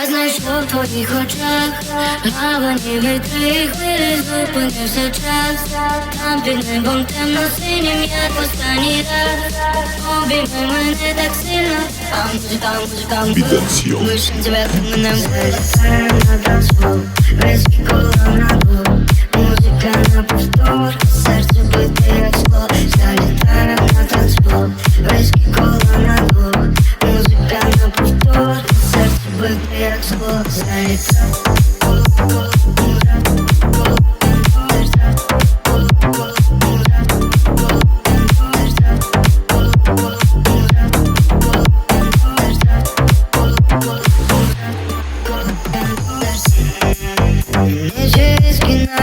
Я знайшов в твоїх очах Гавані вітри хвилі зупинився час. Там під небом темно синім, як останній раз. Обійми мене так сильно. А музика, музика, Віденсіо. Лише тебе мене на танцпол Виски кола на двох. Музика на повтор бити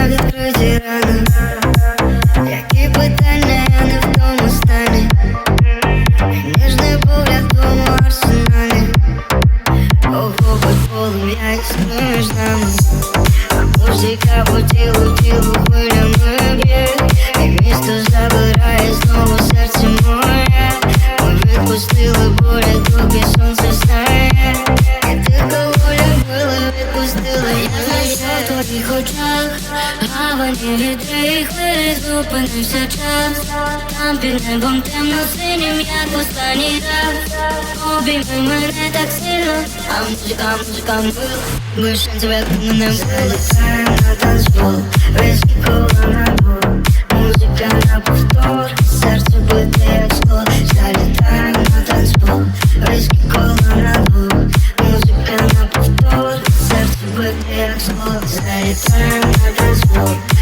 як між нами музика по тілу, тілу хвилями б'є І місто забирає знову серце моє Ми відпустили твоїх очах. Гавані вітри, хвилі зупинився час. Там під небом темно синім, як останній раз. Обійми мене так сильно. А музика, музика, ми Лише тебе мене вилітає на танцпол. Виски кола на повтор Серце бите як скло Залітає на танцпол Виски